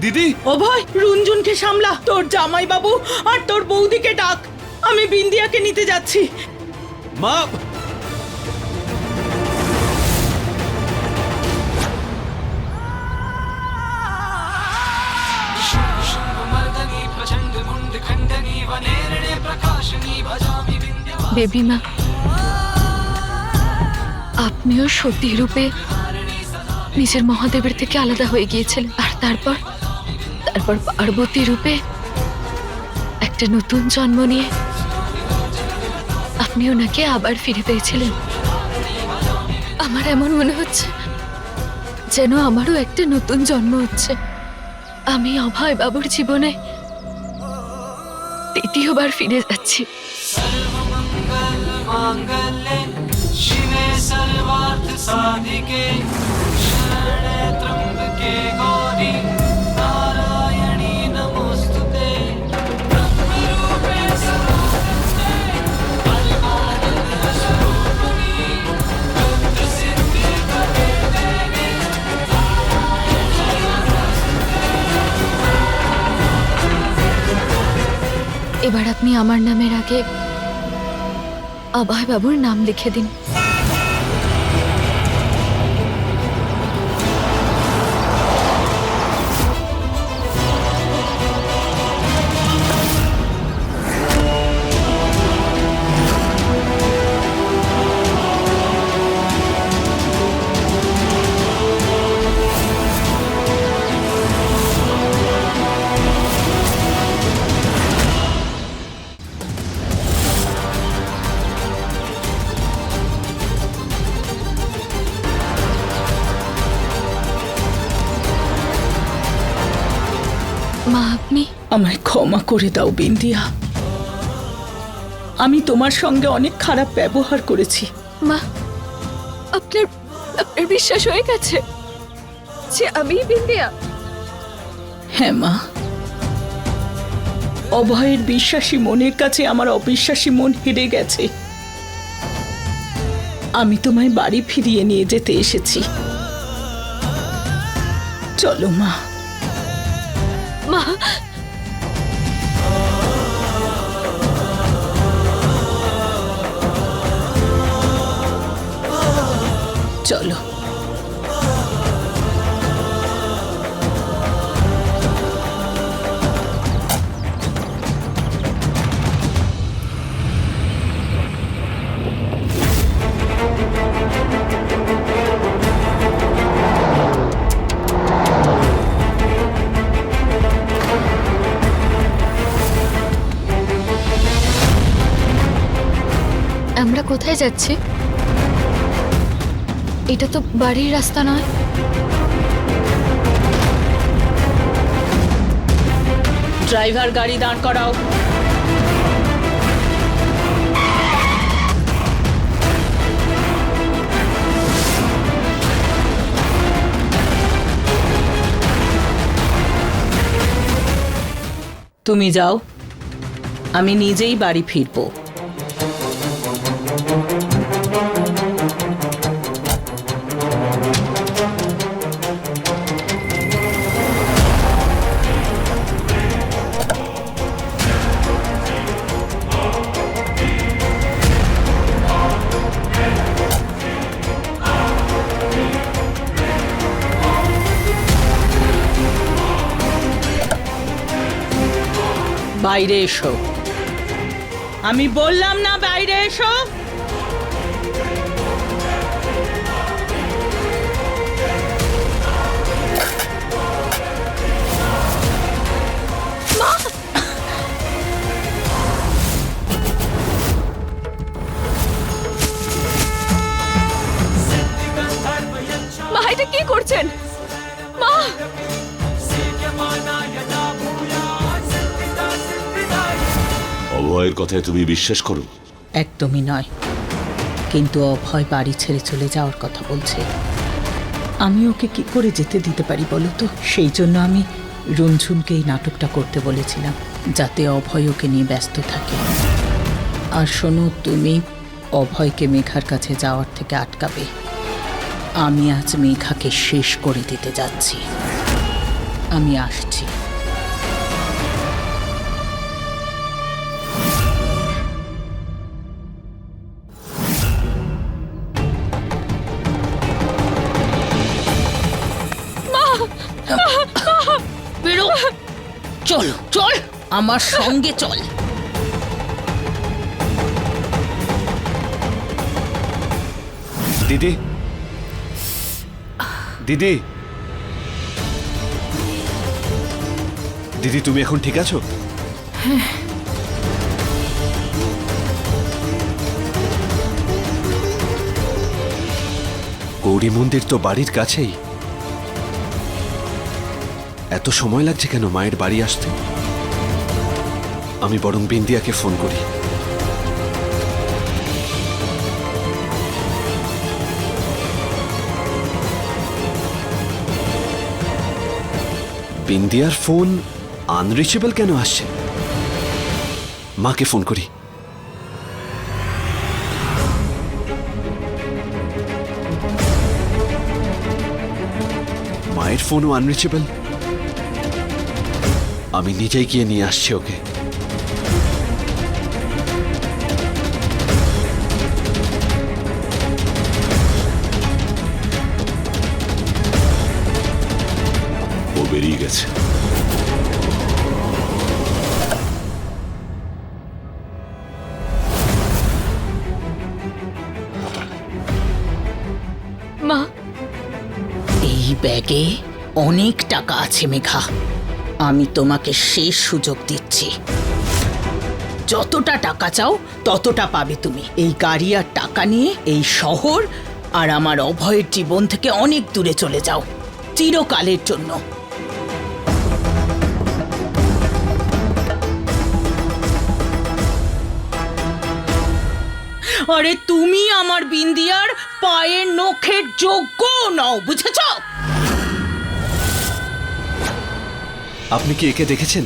দিদি? অভয় রুঞ্জুনকে সামলা। তোর জামাই বাবু আর তোর বৌদিকে ডাক। আমি বিন্দিয়াকে নিতে যাচ্ছি। মা! মা আপনিও সত্যি রূপে নিজের মহাদেবের থেকে আলাদা হয়ে গিয়েছিলেন। আর তারপর? তারপর পার্বতী রূপে একটা নতুন জন্ম নিয়ে আপনি ওনাকে আবার ফিরে পেয়েছিলেন। আমার এমন মনে হচ্ছে যেন আমারও একটা নতুন জন্ম হচ্ছে। আমি অভয় বাবুর জীবনে দ্বিতীয়বার ফিরে যাচ্ছি। সাধিকে, শরণে ত্রম্বকে গৌরী। এবার আপনি আমার নামের আগে অভয়বাবুর নাম লিখে দিন। আমায় ক্ষমা করে দাও বিন্দিয়া আমি তোমার সঙ্গে অনেক খারাপ ব্যবহার করেছি। মা আপনার আপনার বিশ্বাস হয়ে গেছে যে আমি বিন্দিয়া হ্যাঁ মা। অভয়ের বিশ্বাসী মনের কাছে আমার অবিশ্বাসী মন হেরে গেছে। আমি তোমায় বাড়ি ফিরিয়ে নিয়ে যেতে এসেছি। চলো মা। মা চলো আমরা কোথায় যাচ্ছি? এটা তো বাড়ির রাস্তা নয়। ড্রাইভার গাড়ি দাঁড় করাও। তুমি যাও। আমি নিজেই বাড়ি ফিরবো। বাইরে এসো। আমি বললাম না বাইরে এসো। কি করছেন? মা! অভয়ের কথায় তুমি বিশ্বাস করো? একদমই নয়। কিন্তু অভয় বাড়ি ছেড়ে চলে যাওয়ার কথা বলছে। আমি ওকে কি করে যেতে দিতে পারি বলো তো? সেই জন্য আমি রঞ্ঝুনকে এই নাটকটা করতে বলেছিলাম, যাতে অভয় ওকে নিয়ে ব্যস্ত থাকে। আর শোনো, তুমি অভয়কে মেঘার কাছে যাওয়ার থেকে আটকাবে। আমি আজ মেঘাকে শেষ করে দিতে যাচ্ছি। আমি আসছি। আমার সঙ্গে চল। দিদি। দিদি। দিদি, তুমি এখন ঠিক আছো? গৌরী মন্দির তো বাড়ির কাছেই। এত সময় লাগছে কেন মায়ের বাড়ি আসতে? আমি বরং বিন্দিয়াকে ফোন করি। বিন্দিয়ার ফোন আনরিচেবল কেন আসছে? মাকে ফোন করি। মায়ের ফোনও আনরিচেবল। আমি নিজেই গিয়ে নিয়ে আসছি ওকে। ব্যাগে অনেক টাকা আছে, মেঘা। আমি তোমাকে শেষ সুযোগ দিচ্ছি। যতটা টাকা চাও, ততটা পাবে তুমি। এই গাড়ি আর টাকা নিয়ে এই শহর আর আমার অভয়ের জীবন থেকে অনেক দূরে চলে যাও, চিরকালের জন্য। আরে তুমি আমার বিন্দিয়ার পায়ের নখের যোগ্য নও, বুঝেছ? আপনি কি একে দেখেছেন?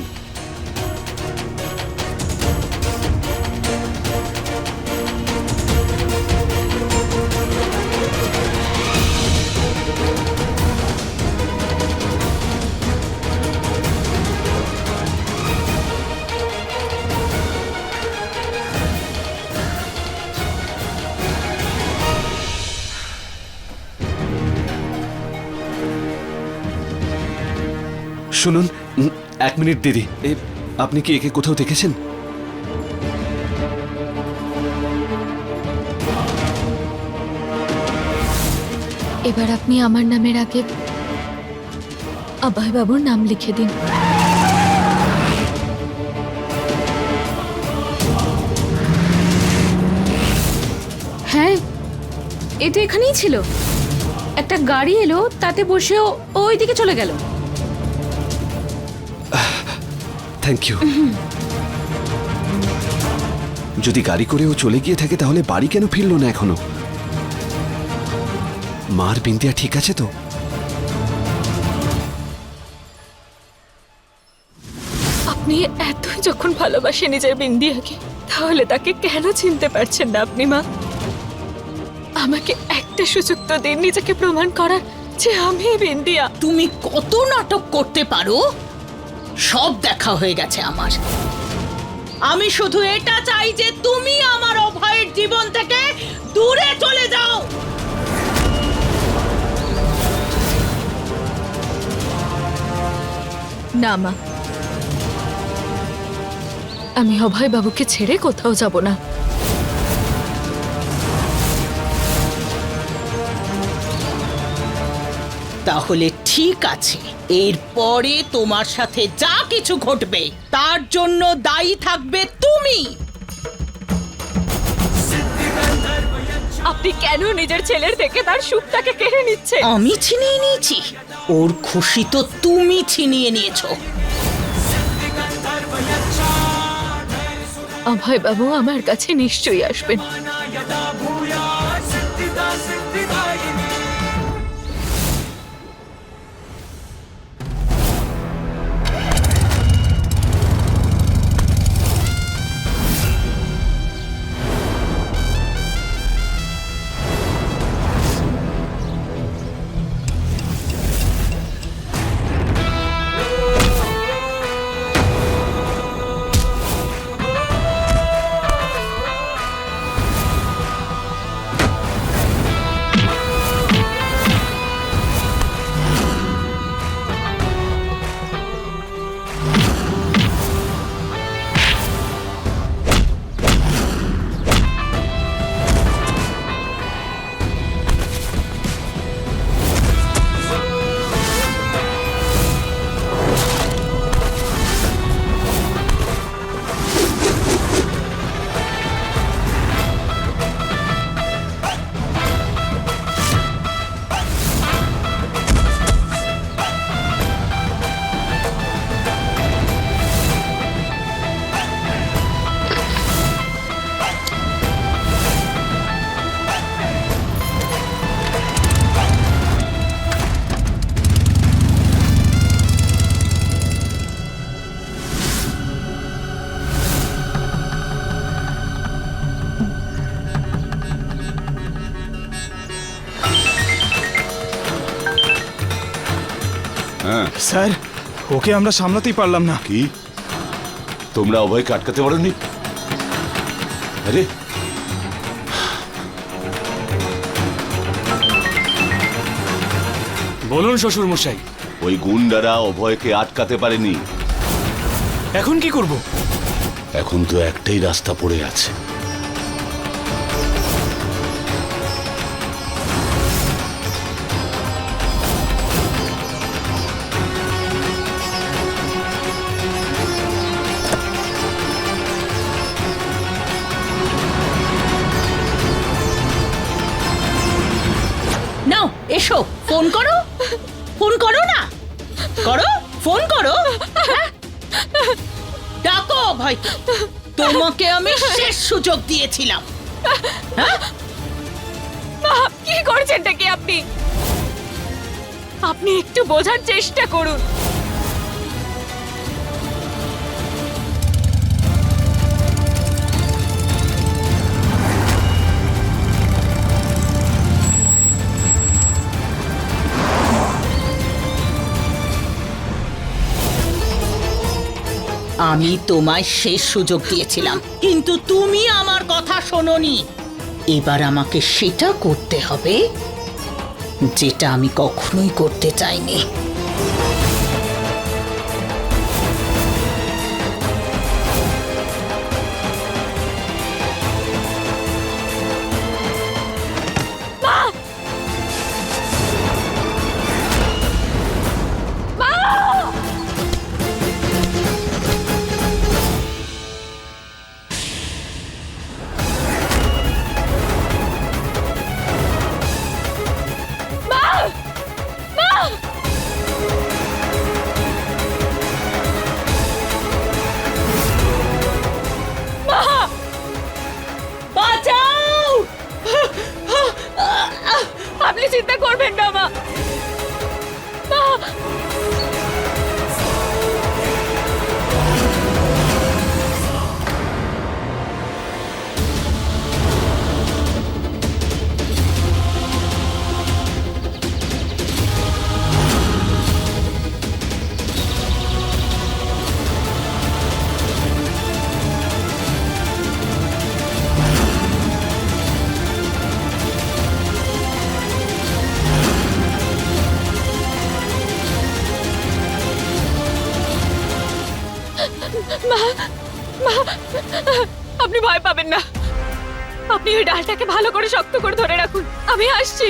শুনুন এক মিনিট দিদি। আপনি কি একে কোথাও দেখেছেন? এবার আপনি আমার নামের আগে অভয় বাবুর নাম লিখে দিন। হ্যাঁ এটা এখানেই ছিল। একটা গাড়ি এলো তাতে বসেও ওইদিকে চলে গেল। থ্যাংক ইউ যদি গাড়ি করে ও চলে গিয়ে থাকে তাহলে বাড়ি কেন ফিরলো না এখনও? মার বিন্দিয়া ঠিক আছে তো? আপনি এত যখন ভালোবাসে নিজের বিন্দিয়াকে তাহলে তাকে কেন চিনতে পারছেন না আপনি মা? আমাকে একটা সুযোগ তো দিন নিজেকে প্রমাণ করার যে আমি বিন্দিয়া। তুমি কত নাটক করতে পারো? সব দেখা হয়ে গেছে আমার। আমি শুধু এটা চাই যে তুমি আমার অভয়ের জীবন থেকে দূরে চলে যাও। না মা। আমি অভয় বাবুকে ছেড়ে কোথাও যাব না। তাহলে ঠিক আছে। এরপরে তোমার সাথে যা কিছু ঘটবে তার জন্য দায়ী থাকবে তুমি। আপনি কেন নিজের ছেলের থেকে তার সুখটাকে কেড়ে নিচ্ছে আমি ছিনিয়ে নিয়েছি। ওর খুশি তো তুমি ছিনিয়ে নিয়েছো। অভয় বাবু আমার কাছে নিশ্চয়ই আসবেন। স্যার ওকে আমরা সামলাতেই পারলাম না। কি? তোমরা অভয়কে আটকাতে পারোনি? আরে। বলুন শ্বশুর মশাই ওই গুন্ডারা অভয়কে আটকাতে পারেনি। এখন কি করব? এখন তো একটাই রাস্তা পড়ে আছে। সুযোগ দিয়েছিলাম। মা কি করছেন কি আপনি? আপনি একটু বোঝার চেষ্টা করুন। আমি তোমায় শেষ সুযোগ দিয়েছিলাম, কিন্তু তুমি আমার কথা শোনোনি। এবার আমাকে সেটা করতে হবে, যেটা আমি কখনোই করতে চাইনি। ভয় পাবেন না। আপনি ওই ডালটাকে ভালো করে শক্ত করে ধরে রাখুন। আমি আসছি।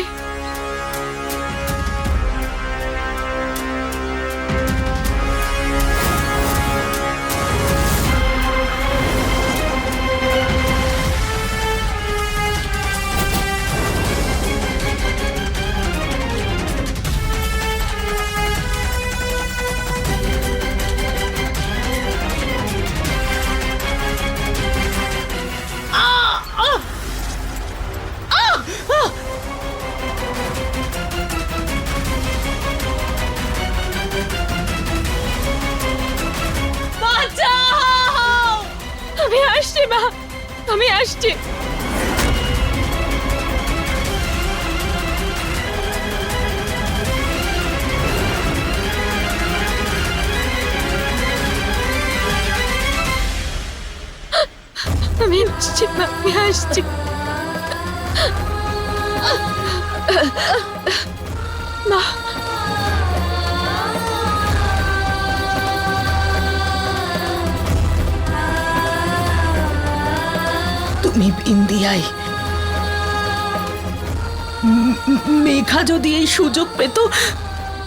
মেঘা যদি এই সুযোগ পেত,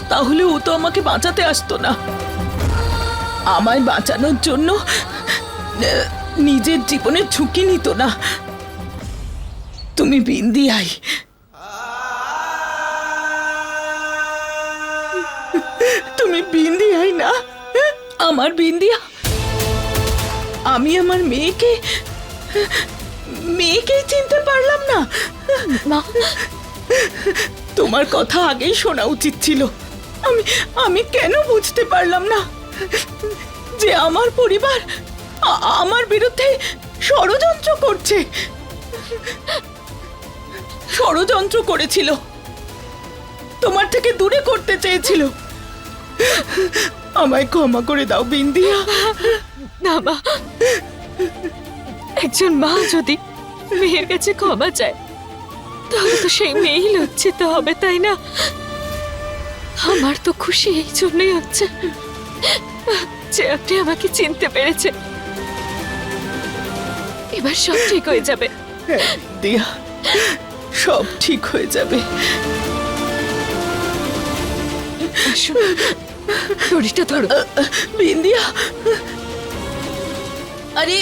তাহলে ও তো আমাকে বাঁচাতে আসতো না। আমায় বাঁচানোর জন্য নিজের জীবনের ঝুঁকি নিত না। তুমি বিন্দিয়াই। আমার বিন্দিয়া। আমি আমার মেয়েকে মেয়েকেই চিনতে পারলাম না। মা? তোমার কথা আগেই শোনা উচিত ছিল। আমি আমি কেন বুঝতে পারলাম না যে আমার পরিবার আমার বিরুদ্ধে ষড়যন্ত্র করছে। ষড়যন্ত্র করেছিল। তোমার থেকে দূরে করতে চেয়েছিল। আমায় ক্ষমা করে দাও বিন্দিয়া। না মা। একজন মা যদি মেয়ের কাছে ক্ষমা চায় তাহলে তো সেই মেয়েই লজ্জিত হবে তাই না? আমার তো খুশি এই জন্যই হচ্ছে যে আপনি আমাকে চিনতে পেরেছেন। এবার সব ঠিক হয়ে যাবে। দিয়া সব ঠিক হয়ে যাবে। আসুন। দড়িটা ধরো। বিন্দিয়া আরে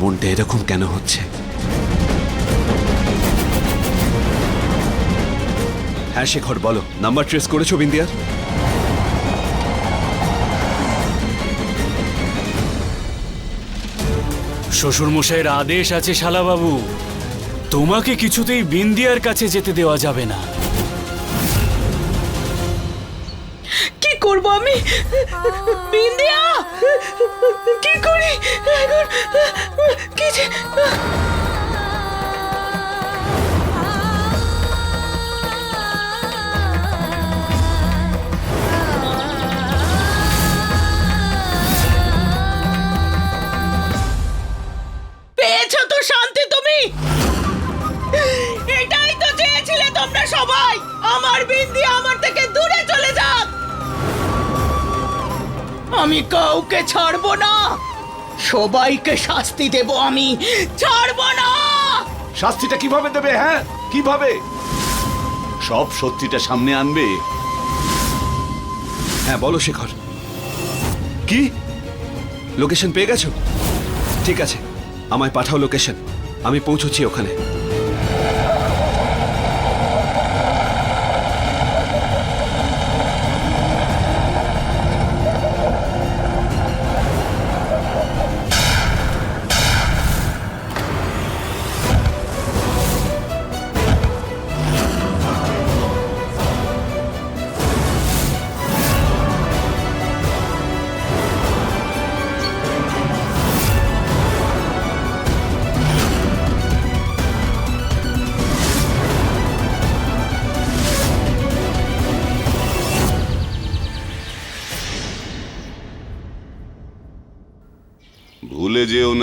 মনটা এরকম কেন হচ্ছে? হ্যাঁ শেখর বলো। নাম্বার ট্রেস করেছ বিন্দিয়ার শ্বশুর মশাইয়ের আদেশ আছে শালাবাবু। তোমাকে কিছুতেই বিন্দিয়ার কাছে যেতে দেওয়া যাবে না। কি করব আমি? বিন্দিয়া! কি করি? এখন কি আমি কাউকে ছাড়বো না। সবাইকে শাস্তি দেব আমি। ছাড়বো না! শাস্তিটা কীভাবে দেবে হ্যাঁ? কীভাবে? সব সত্যিটা সামনে আনবে। হ্যাঁ বলো শেখর। কি? লোকেশন পেয়ে গেছো? ঠিক আছে আমায় পাঠাও লোকেশন। আমি পৌঁছচ্ছি ওখানে।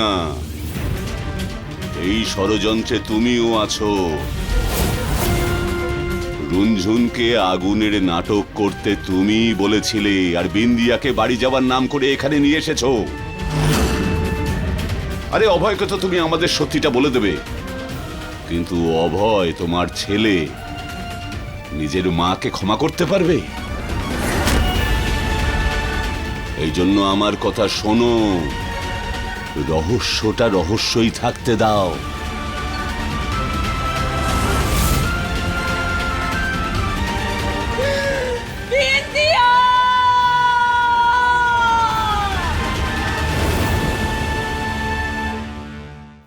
না। এই ষড়যন্ত্রে তুমিও আছো। রুনঝুনকে আগুনের নাটক করতে তুমিই বলেছিলে, আর বিন্দিয়াকে বাড়ি যাওয়ার নাম করে এখানে নিয়ে এসেছ। আরে অভয়কে তো তুমি আমাদের সত্যিটা বলে দেবে। কিন্তু অভয়, তোমার ছেলে, নিজের মাকে ক্ষমা করতে পারবে? এই জন্য আমার কথা শোনো। রহস্যটা রহস্যই থাকতে দাও।